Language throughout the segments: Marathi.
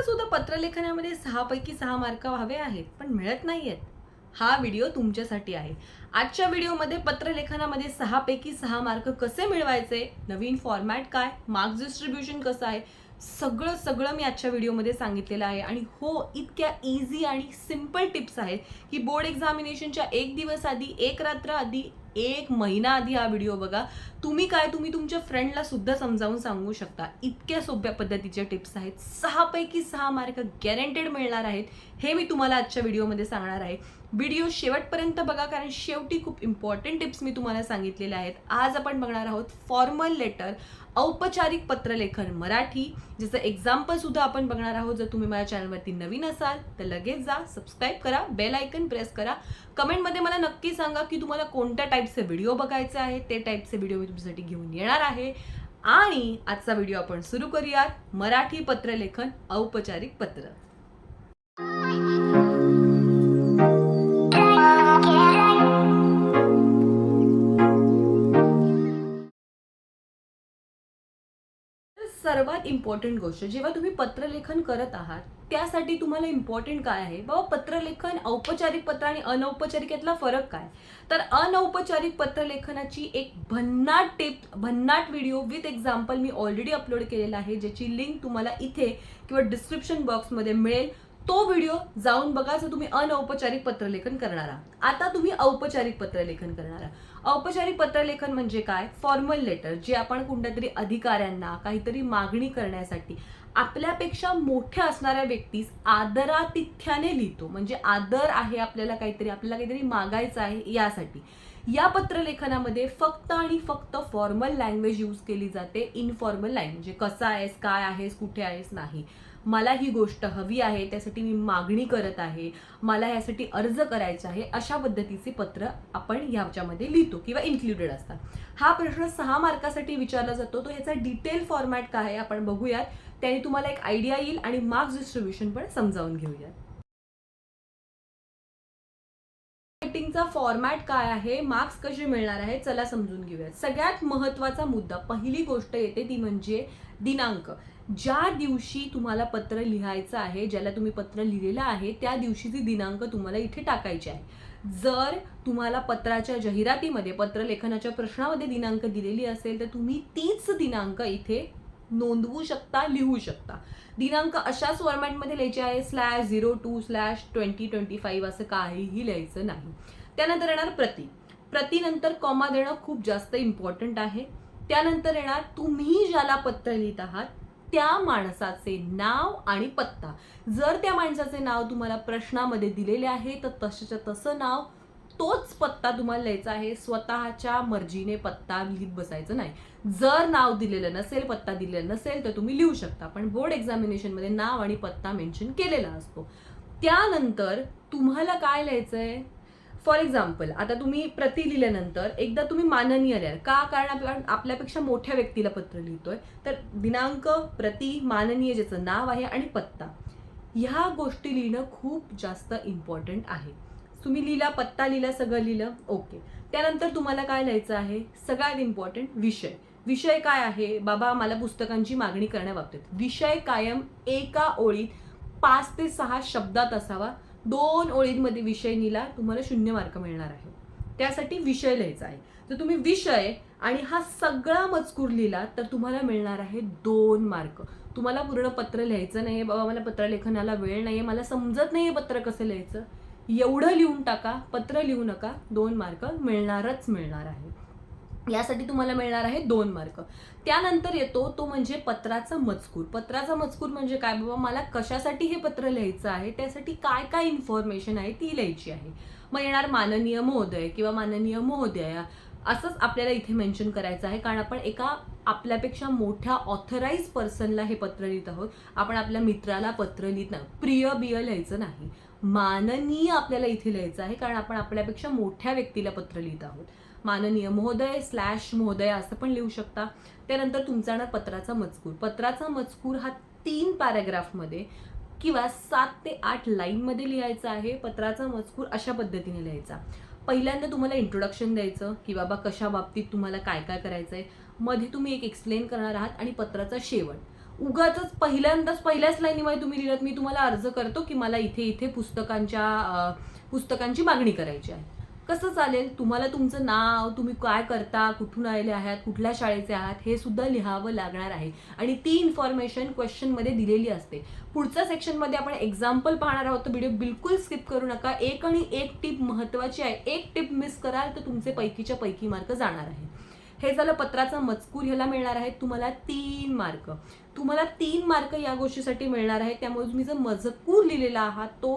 मला सुद्धा पत्रलेखनामध्ये सहापैकी सहा मार्क हवे आहेत पण मिळत नाही आहेत हा व्हिडिओ तुमच्यासाठी आहे. आजच्या व्हिडिओमध्ये पत्रलेखनामध्ये सहापैकी सहा मार्क कसे मिळवायचे नवीन फॉर्मॅट काय मार्क्स डिस्ट्रीब्युशन कसं आहे सगळं सगळं मी आजच्या व्हिडिओमध्ये सांगितलेलं आहे. आणि हो इतक्या इझी आणि सिंपल टिप्स आहेत की बोर्ड एक्झामिनेशनच्या एक दिवस आधी एक रात्र आधी एक महिना आधी हा व्हिडिओ बघा. तुम्ही काय तुम्ही तुमच्या फ्रेंडला सुद्धा समजावून सांगू शकता. इतक्या सोप्या पद्धतीच्या टिप्स आहेत. सहापैकी सहा मार्क गॅरंटेड मिळणार आहेत. हे मी तुम्हाला आजच्या व्हिडिओमध्ये सांगणार आहे. व्हिडिओ शेवटपर्यंत बघा कारण शेवटी खूप इम्पॉर्टंट टिप्स मी तुम्हाला सांगितलेल्या आहेत. आज आपण बघणार आहोत फॉर्मल लेटर औपचारिक पत्रलेखन मराठी ज्याचं एक्झाम्पल सुद्धा आपण बघणार आहोत. जर तुम्ही माझ्या चॅनलवरती नवीन असाल तर लगेच जा सबस्क्राईब करा बेल आयकन प्रेस करा. कमेंटमध्ये मला नक्की सांगा की तुम्हाला कोणत्या टाईपचे व्हिडिओ बघायचे आहेत? ते टाईपचे व्हिडिओ मी तुमच्यासाठी घेऊन येणार आहे. आणि आजचा व्हिडिओ आपण सुरू करूयात. मराठी पत्रलेखन औपचारिक पत्र. सर्वात इम्पॉर्टंट गोष्ट. जेव्हा तुम्ही पत्रलेखन करत आहात त्यासाठी तुम्हाला इम्पॉर्टंट काय आहे? बाबा पत्रलेखन औपचारिक पत्र आणि अनौपचारिक यातला फरक काय? तर अनौपचारिक पत्रलेखनाची एक भन्नाट टिप भन्नाट व्हिडिओ विथ एक्झाम्पल मी ऑलरेडी अपलोड केलेला आहे ज्याची लिंक तुम्हाला इथे किंवा डिस्क्रिप्शन बॉक्समध्ये मिळेल. तो व्हिडिओ जाऊन बघा जर तुम्ही अनौपचारिक पत्रलेखन करणार आहात. आता तुम्ही औपचारिक पत्रलेखन करणार आहात. औपचारिक पत्रलेखन म्हणजे काय? फॉर्मल लेटर जे आपण कोणत्या तरी अधिकाऱ्यांना काहीतरी मागणी करण्यासाठी आपल्यापेक्षा मोठ्या असणाऱ्या व्यक्तीस आदरातिथ्याने लिहितो. म्हणजे आदर आहे आपल्याला काहीतरी आपल्याला काहीतरी मागायचं आहे यासाठी. या पत्रलेखनामध्ये फक्त आणि फक्त फॉर्मल लँग्वेज यूज केली जाते. इनफॉर्मल लँग्वेज म्हणजे कसा आहेस काय आहेस कुठे आहेस नाही. मला ही गोष्ट हवी आहे त्यासाठी मी मागणी करत आहे मला यासाठी अर्ज करायचा आहे अशा पद्धतीचे पत्र आपण ह्याच्यामध्ये लिहितो किंवा इन्क्लुडेड असतात. हा प्रश्न सहा मार्कासाठी विचारला जातो तो ह्याचा डिटेल फॉर्मॅट काय आहे आपण बघूयात. त्याने तुम्हाला एक आयडिया येईल आणि मार्क्स डिस्ट्रीब्युशन पण समजावून घेऊयात. रायटिंगचा फॉर्मॅट काय आहे? मार्क्स कसे मिळणार आहे? चला समजून घेऊयात. सगळ्यात महत्त्वाचा मुद्दा पहिली गोष्ट येते ती म्हणजे दिनांक. ज्या दिवशी तुम्हाला पत्र लिहायचं आहे ज्याला तुम्ही पत्र लिहिलेलं आहे त्या दिवशीची दिनांक तुम्हाला इथे टाकायची आहे. जर तुम्हाला पत्राच्या जाहिरातीमध्ये पत्रलेखनाच्या प्रश्नामध्ये दिनांक दिलेली असेल तर तुम्ही तीच दिनांक इथे नोंदवू शकता लिहू शकता. दिनांक अशाच फॉर्मॅटमध्ये लिहायचे आहे slash zero two slash twenty twenty five असं काहीही लिहायचं नाही. त्यानंतर येणार प्रती. प्रतीनंतर कॉमा देणं खूप जास्त इम्पॉर्टंट आहे. त्यानंतर येणार तुम्ही ज्याला पत्र लिहित आहात त्या माणसाचे नाव आणि पत्ता. जर त्या माणसाचे नाव तुम्हाला प्रश्नामध्ये दिलेले आहे तर तसंच्या तसं नाव तोच पत्ता तुम्हाला लिहायचा आहे. स्वतःच्या मर्जीने पत्ता लिहित बसायचं नाही. जर नाव दिलेलं नसेल पत्ता दिलेला नसेल तर तुम्ही लिहू शकता. पण बोर्ड एक्झामिनेशनमध्ये नाव आणि पत्ता मेन्शन केलेला असतो. त्यानंतर तुम्हाला काय लिहायचं आहे फॉर एक्झाम्पल आता तुम्ही प्रति लिहिल्यानंतर एकदा तुम्ही माननीय लिहाल. का? कारण आपण आपल्यापेक्षा मोठ्या व्यक्तीला पत्र लिहितोय. तर दिनांक प्रति माननीय ज्याचं नाव आहे आणि पत्ता. ह्या गोष्टी लिहिणं खूप जास्त इम्पॉर्टंट आहे. तुम्ही लिहिला पत्ता लिहिला सगळं लिहिलं ओके त्यानंतर तुम्हाला काय लिहायचं आहे? सगळ्यात इम्पॉर्टंट विषय. विषय काय आहे? बाबा मला पुस्तकांची मागणी करण्याबाबतीत. विषय कायम एका ओळीत पाच ते सहा शब्दात असावा. दोन ओळींमध्ये विषय लिहिला तुम्हाला शून्य मार्क मिळणार आहे. त्यासाठी विषय लिहायचा आहे. जर तुम्ही विषय आणि हा सगळा मजकूर लिहिला तर तुम्हाला मिळणार आहे दोन मार्क. तुम्हाला पूर्ण पत्र लिहायचं नाही बाबा मला पत्रलेखनाला वेळ नाही आहे मला समजत नाही पत्र कसं लिहायचं. एवढं लिहून टाका पत्र लिहू नका दोन मार्क मिळणारच मिळणार आहे. यासाठी तुम्हाला मिळणार आहे दोन मार्क. त्यानंतर येतो तो म्हणजे पत्राचा मजकूर. पत्राचा मजकूर म्हणजे काय बाबा? मला कशासाठी हे पत्र लिहायचं आहे? त्यासाठी काय काय इन्फॉर्मेशन आहे ती लिहायची आहे. मग येणार माननीय महोदय किंवा माननीय महोदया. असंच आपल्याला इथे मेन्शन करायचं आहे. कारण आपण एका आपल्यापेक्षा मोठ्या ऑथराईज पर्सनला हे पत्र लिहित आहोत. आपण आपल्या मित्राला पत्र लिहित नाही. प्रिय बिय लिहायचं नाही. माननीय आपल्याला इथे लिहायचं आहे. कारण आपण आपल्यापेक्षा मोठ्या व्यक्तीला पत्र लिहित आहोत. माननीय महोदय स्लॅश महोदय असं पण लिहू शकता. त्यानंतर तुमचा येणार पत्राचा मजकूर. पत्राचा मजकूर हा तीन पॅराग्राफमध्ये किंवा सात ते आठ लाईनमध्ये लिहायचा आहे. पत्राचा मजकूर अशा पद्धतीने लिहायचा. पहिल्यांदा तुम्हाला इंट्रोडक्शन द्यायचं की बाबा कशा बाबतीत तुम्हाला काय काय करायचं आहे मध्ये तुम्ही एक एक्सप्लेन करणार आहात आणि पत्राचा शेवट. उगाच पहिल्यांदाच पहिल्याच लाईनीमध्ये तुम्ही लिहिलात मी तुम्हाला अर्ज करतो की मला इथे इथे पुस्तकांच्या पुस्तकांची मागणी करायची आहे. कसं चालेल? तुम्हाला तुमचं नाव तुम्ही काय करता कुठून आलेले आहात कुठल्या शाळेचे आहात हे सुद्धा लिहावं लागणार आहे. आणि ती इन्फॉर्मेशन क्वेश्चनमध्ये दिलेली असते. पुढच्या सेक्शनमध्ये आपण एक्झाम्पल पाहणार आहोत तर व्हिडिओ बिलकुल स्किप करू नका. एक आणि एक टिप महत्वाची आहे. एक टिप मिस कराल तर तुमचे पैकीच्या पैकी मार्क जाणार आहे हे झालं पत्राचा मजकूर ह्याला मिळणार आहे तुम्हाला तीन मार्क तुम्हाला तीन मार्क या गोष्टीसाठी मिळणार आहे त्यामुळे तुम्ही जो मजकूर लिहिलेला आहात तो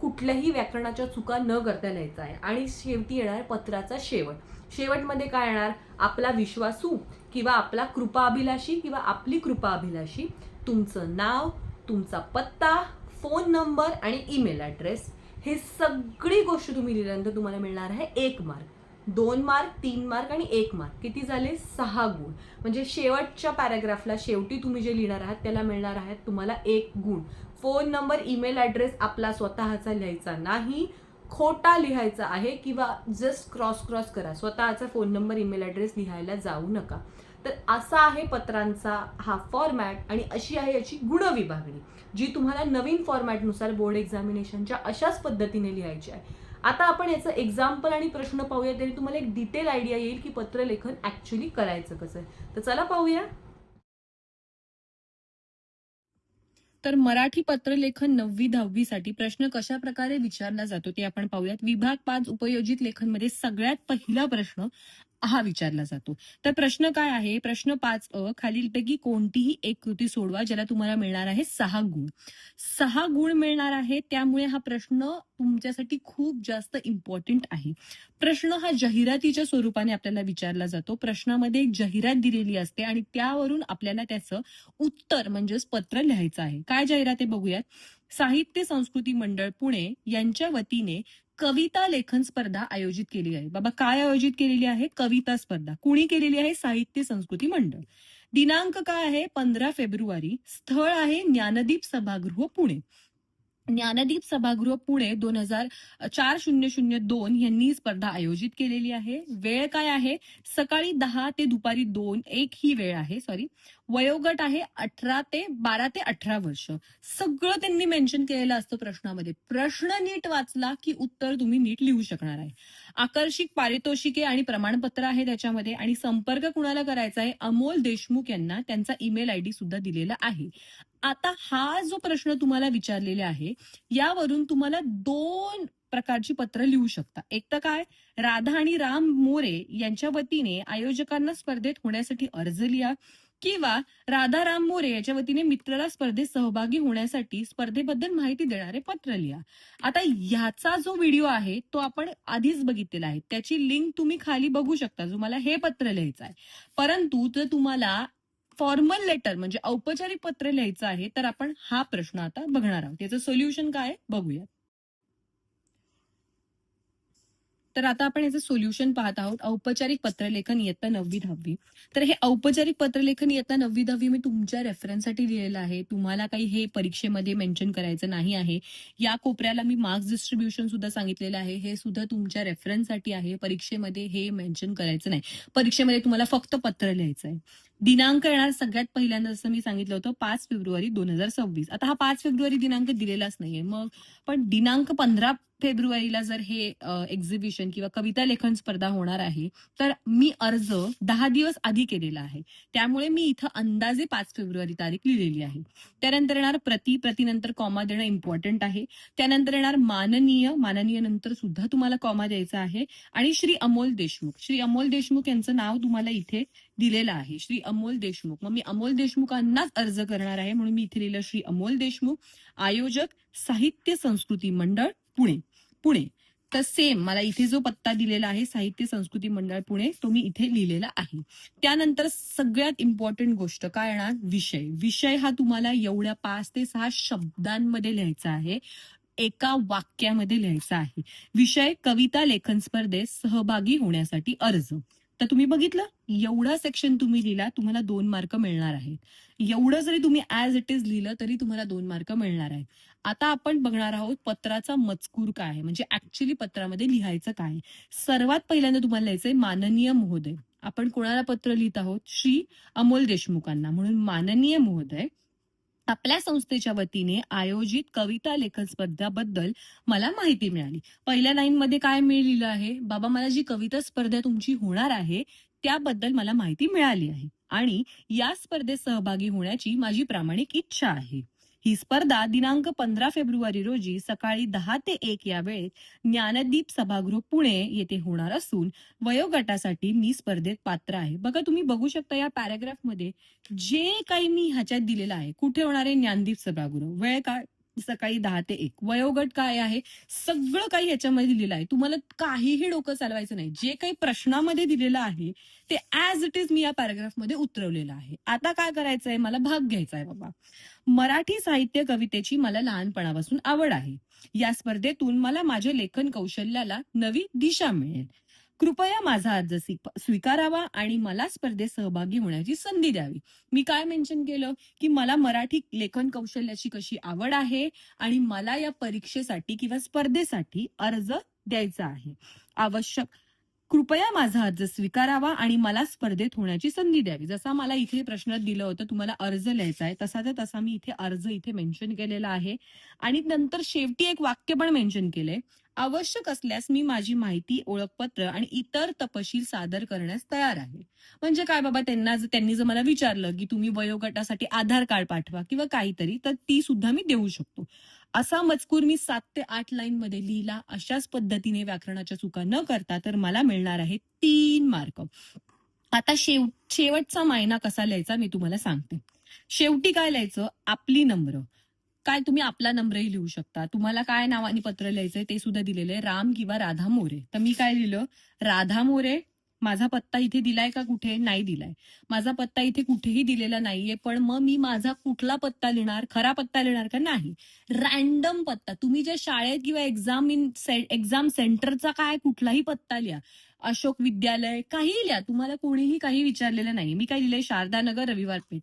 कुठल्याही व्याकरणाच्या चुका न करता लिहायचा आहे. आणि शेवटी येणार पत्राचा शेवट. शेवटमध्ये काय येणार? आपला विश्वासू किंवा आपला कृपा अभिलाषी किंवा आपली कृपा अभिलाषी तुमचं नाव तुमचा पत्ता फोन नंबर आणि ईमेल ॲड्रेस. हे सगळी गोष्ट तुम्ही लिहिल्यानंतर तुम्हाला मिळणार आहे एक मार्क. दोन मार्क तीन मार्क आणि एक मार्क. किती झाले? सहा गुण. म्हणजे शेवटच्या पॅराग्राफला शेवटी तुम्ही जे लिहिणार आहात त्याला मिळणार आहेत तुम्हाला एक गुण. फोन नंबर ईमेल ॲड्रेस आपला स्वतःचा लिहायचा नाही. खोटा लिहायचा आहे किंवा जस्ट क्रॉस क्रॉस करा. स्वतःचा फोन नंबर ईमेल ॲड्रेस लिहायला जाऊ नका. तर असा आहे पत्रांचा हा फॉर्मॅट आणि अशी आहे याची गुणविभागणी जी तुम्हाला नवीन फॉर्मॅटनुसार बोर्ड एक्झामिनेशनच्या अशाच पद्धतीने लिहायची आहे. आता आपण याचं एक्झाम्पल आणि प्रश्न पाहूया तरी तुम्हाला एक डिटेल आयडिया येईल की पत्रलेखन ॲक्च्युली करायचं कसं आहे. तर चला पाहूया. तर मराठी पत्रलेखन नववी दहावीसाठी प्रश्न कशा प्रकारे विचारला जातो ते आपण पाहूयात. विभाग पाच उपयोजित लेखनमध्ये सगळ्यात पहिला प्रश्न हा विचारला जातो. तर प्रश्न काय आहे? प्रश्न पाच अ खालीलपैकी कोणतीही एक कृती सोडवा ज्याला तुम्हाला मिळणार आहे सहा गुण. सहा गुण मिळणार आहे त्यामुळे हा प्रश्न तुमच्यासाठी खूप जास्त इम्पॉर्टंट आहे. प्रश्न हा जाहिरातीच्या स्वरूपाने आपल्याला विचारला जातो. प्रश्नामध्ये एक जाहिरात दिलेली असते आणि त्यावरून आपल्याला त्याचं उत्तर म्हणजेच पत्र लिहायचं आहे. काय जाहिरात आहे बघूयात. साहित्य संस्कृती मंडळ पुणे यांच्या वतीने कविता लेखन स्पर्धा आयोजित केली आहे. बाबा काय आयोजित केलेली आहे? कविता स्पर्धा. कुणी केलेली आहे? साहित्य संस्कृती मंडळ. दिनांक काय आहे? पंधरा फेब्रुवारी. स्थळ आहे ज्ञानदीप सभागृह पुणे. ज्ञानदीप सभागृह पुणे दोन हजार चार शून्य शून्य दोन यांनी स्पर्धा आयोजित केलेली आहे. वेळ काय आहे? सकाळी दहा ते दुपारी दोन. एक ही वेळ आहे सॉरी वयोगट आहे अठरा ते बारा ते अठरा वर्ष. सगळं त्यांनी मेन्शन केलेलं असतं प्रश्नामध्ये. प्रश्न नीट वाचला की उत्तर तुम्ही नीट लिहू शकणार आहे. आकर्षक पारितोषिके आणि प्रमाणपत्र आहे त्याच्यामध्ये आणि संपर्क कुणाला करायचा आहे? अमोल देशमुख यांना त्यांचा ईमेल आय डी सुद्धा दिलेला आहे. आता हा जो प्रश्न तुम्हाला विचारलेला आहे यावरून तुम्हाला दोन प्रकारची पत्र लिहू शकता. एक तर काय? राधा आणि राम मोरे यांच्या वतीने आयोजकांना स्पर्धेत होण्यासाठी अर्ज लिहा. किंवा राधाराम मोरे याच्या वतीने मित्राला स्पर्धेत सहभागी होण्यासाठी स्पर्धेबद्दल माहिती देणारे पत्र लिहा. आता ह्याचा जो व्हिडिओ आहे तो आपण आधीच बघितलेला आहे. त्याची लिंक तुम्ही खाली बघू शकता तुम्हाला हे पत्र लिहायचं आहे. परंतु जर तुम्हाला फॉर्मल लेटर म्हणजे औपचारिक पत्र लिहायचं आहे तर आपण हा प्रश्न आता बघणार आहोत. त्याचं सोल्युशन काय बघूया तर आता आपण याचं सोल्युशन पाहत आहोत. औपचारिक पत्रलेखन इयत्ता नववी दहावी. तर हे औपचारिक पत्रलेखन इयत्ता नववी दहावी मी तुमच्या रेफरन्ससाठी लिहिलेलं आहे. तुम्हाला काही हे परीक्षेमध्ये मेन्शन करायचं नाही आहे. या कोपऱ्याला मी मार्क्स डिस्ट्रीब्युशन सुद्धा सांगितलेलं आहे. हे सुद्धा तुमच्या रेफरन्ससाठी आहे. परीक्षेमध्ये हे मेन्शन करायचं नाही. परीक्षेमध्ये तुम्हाला फक्त पत्र लिहायचं आहे दिनांक येणार सगळ्यात पहिल्यांदा जसं मी सांगितलं होतं पाच फेब्रुवारी दोन हजार सव्वीस. आता हा पाच फेब्रुवारी दिनांक दिलेलाच नाहीये. मग पण दिनांक पंधरा फेब्रुवारीला जर हे एक्झिबिशन किंवा कविता लेखन स्पर्धा होणार आहे तर मी अर्ज दहा दिवस आधी केलेला आहे. त्यामुळे मी इथं अंदाजे पाच फेब्रुवारी तारीख लिहिलेली आहे. त्यानंतर येणार प्रति प्रतिनंतर कॉमा देणं इम्पॉर्टंट आहे. त्यानंतर येणार माननीय माननीय नंतर सुद्धा तुम्हाला कॉमा द्यायचा आहे. आणि श्री अमोल देशमुख. श्री अमोल देशमुख यांचं नाव तुम्हाला इथे दिलेला आहे. श्री अमोल देशमुख. मग मी अमोल देशमुखांनाच अर्ज करणार आहे म्हणून मी इथे लिहिलं श्री अमोल देशमुख आयोजक साहित्य संस्कृती मंडळ पुणे. पुणे. तर सेम मला इथे जो पत्ता दिलेला आहे साहित्य संस्कृती मंडळ पुणे तो मी इथे लिहिलेला आहे. त्यानंतर सगळ्यात इम्पॉर्टंट गोष्ट काय येणार? विषय. विषय हा तुम्हाला एवढ्या पाच ते सहा शब्दांमध्ये लिहायचा आहे. एका वाक्यामध्ये लिहायचा आहे. विषय कविता लेखन स्पर्धेत सहभागी होण्यासाठी अर्ज. तर तुम्ही बघितलं? एवढा सेक्शन तुम्ही लिहिला तुम्हाला दोन मार्क मिळणार आहेत. एवढं जरी तुम्ही ऍज इट इज लिहिलं तरी तुम्हाला दोन मार्क मिळणार आहेत. आता आपण बघणार आहोत पत्राचा मजकूर काय आहे? म्हणजे ऍक्च्युली पत्रामध्ये लिहायचं काय सर्वात पहिल्यांदा तुम्हाला लिहायचंय माननीय महोदय. आपण कोणाला पत्र लिहित आहोत? श्री अमोल देशमुखांना. म्हणून माननीय महोदय आपल्या संस्थेच्या वतीने आयोजित कविता लेखन स्पर्धाबद्दल मला माहिती मिळाली. पहिल्या लाईन मध्ये काय मिळालेलं आहे? बाबा मला जी कविता स्पर्धा तुमची होणार आहे त्याबद्दल मला माहिती मिळाली आहे. आणि या स्पर्धेत सहभागी होण्याची माझी प्रामाणिक इच्छा आहे. ही स्पर्धा दिनांक पंधरा फेब्रुवारी रोजी सकाळी दहा ते एक या वेळेत ज्ञानदीप सभागृह पुणे येथे होणार असून वयोगटासाठी मी स्पर्धेत पात्र आहे. बघा तुम्ही बघू शकता या पॅराग्राफमध्ये जे काही मी ह्याच्यात दिलेलं आहे कुठे होणार आहे ज्ञानदीप सभागृह? वेळ काय सकाळी दहा ते एक. वयोगट काय आहे? सगळं काही याच्यामध्ये दिलेलं आहे. तुम्हाला काहीही डोकं चालवायचं नाही. जे काही प्रश्नामध्ये दिलेलं आहे ते ऍज इट इज मी या पॅराग्राफमध्ये उतरवलेलं आहे. आता काय करायचं आहे मला भाग घ्यायचा आहे बाबा. मराठी साहित्य कवितेची मला लहानपणापासून आवड आहे. या स्पर्धेतून मला माझ्या लेखन कौशल्याला नवी दिशा मिळेल. कृपया माझा अर्ज स्वीकारावा आणि मला स्पर्धेत सहभागी होण्याची संधी द्यावी. मी काय मेन्शन केलं? की मला मराठी लेखन कौशल्याची कशी आवड आहे आणि मला या परीक्षेसाठी किंवा स्पर्धेसाठी अर्ज द्यायचा आहे. आवश्यक कृपया माझा अर्ज स्वीकारावा आणि मला स्पर्धेत होण्याची संधी द्यावी. जसा मला इथे प्रश्न दिलं होतं तुम्हाला अर्ज लिहायचा आहे तसा तर तसा मी इथे अर्ज इथे मेन्शन केलेला आहे. आणि नंतर शेवटी एक वाक्य पण मेन्शन केलंय. आवश्यक असल्यास मी माझी माहिती ओळखपत्र आणि इतर तपशील सादर करण्यास तयार आहे. म्हणजे काय बाबा त्यांना त्यांनी जर मला विचारलं की तुम्ही वयोगटासाठी आधार कार्ड पाठवा किंवा काहीतरी तर ती सुद्धा मी देऊ शकतो. असा मजकूर मी सात ते आठ लाईन मध्ये लिहिला. अशाच पद्धतीने व्याकरणाच्या चुका न करता तर मला मिळणार आहे तीन मार्क. आता शेव शेवटचा मायना कसा लिहायचा मी तुम्हाला सांगते. शेवटी काय लिहायचं? आपली नम्र. काय तुम्ही आपला नंबरही लिहू शकता? तुम्हाला काय नावाने पत्र लिहायचंय ते सुद्धा दिलेलं आहे. राम किंवा राधा मोरे. तर मी काय लिहिलं? राधा मोरे माझा पत्ता इथे दिलाय का कुठे? नाही दिलाय. माझा पत्ता इथे कुठेही दिलेला नाहीये पण मग मी माझा कुठला पत्ता लिहिणार? खरा पत्ता लिहिणार का? नाही. रॅन्डम पत्ता. तुम्ही ज्या शाळेत किंवा एक्झाम इन एक्झाम सेंटरचा काय कुठलाही पत्ता लिहा. अशोक विद्यालय काहीही लिहा. तुम्हाला कोणीही काही विचारलेलं नाही मी काय लिहिलंय? शारदानगर रविवार पेठ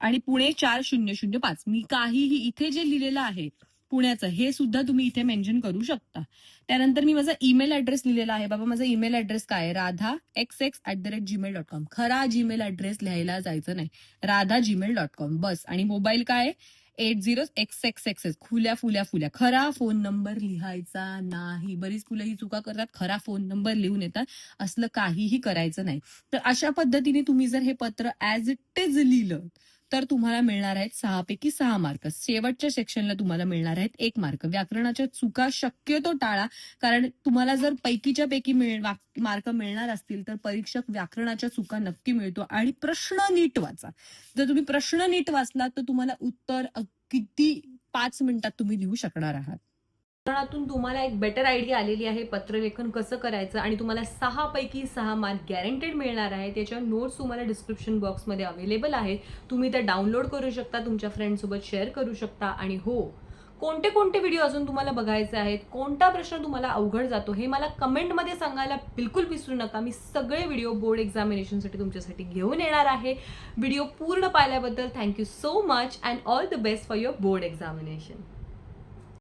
आणि पुणे चार शून्य शून्य पाच. मी काहीही इथे जे लिहिलेलं आहे पुण्याचं हे सुद्धा तुम्ही इथे मेन्शन करू शकता. त्यानंतर मी माझा ईमेल ऍड्रेस लिहिलेला आहे. बाबा माझा ईमेल ऍड्रेस काय Radha X X at the rate Gmail dot com खरा जीमेल ऍड्रेस लिहायला जायचं नाही. राधा जीमेल डॉट कॉम बस. आणि मोबाईल काय eight zero X X X X खुल्या फुल्या फुल्या. खरा फोन नंबर लिहायचा नाही. बरीच फुलं ही चुका करतात. खरा फोन नंबर लिहून येतात. असलं काहीही करायचं नाही. तर अशा पद्धतीने तुम्ही जर हे पत्र ऍज इट इज लिहिलं तर तुम्हाला मिळणार आहेत सहा पैकी सहा मार्क. शेवटच्या सेक्शनला तुम्हाला मिळणार आहेत एक मार्क. व्याकरणाच्या चुका शक्यतो टाळा कारण तुम्हाला जर पैकीच्या पैकी मिळ- मार्क मिळणार असतील तर परीक्षक व्याकरणाच्या चुका नक्की मिळतो. आणि प्रश्न नीट वाचा. जर तुम्ही प्रश्न नीट वाचला तर तुम्हाला उत्तर किती पाच मिनिटात तुम्ही लिहू शकणार आहात. उदाहरणातून तुम्हाला एक बेटर आयडिया आलेली आहे पत्रलेखन कसं करायचं आणि तुम्हाला सहा पैकी सहा मार्क गॅरंटेड मिळणार आहे त्याच्या नोट्स तुम्हाला डिस्क्रिप्शन बॉक्समध्ये अवेलेबल आहेत. तुम्ही त्या डाउनलोड करू शकता तुमच्या फ्रेंडसोबत शेअर करू शकता आणि हो कोणते कोणते व्हिडिओ अजून तुम्हाला बघायचे आहेत कोणता प्रश्न तुम्हाला अवघड जातो हे मला कमेंटमध्ये सांगायला बिलकुल विसरू नका. मी सगळे व्हिडिओ बोर्ड एक्झामिनेशनसाठी तुमच्यासाठी घेऊन येणार आहे. व्हिडिओ पूर्ण पाहिल्याबद्दल thank you so much and all the best for your board examination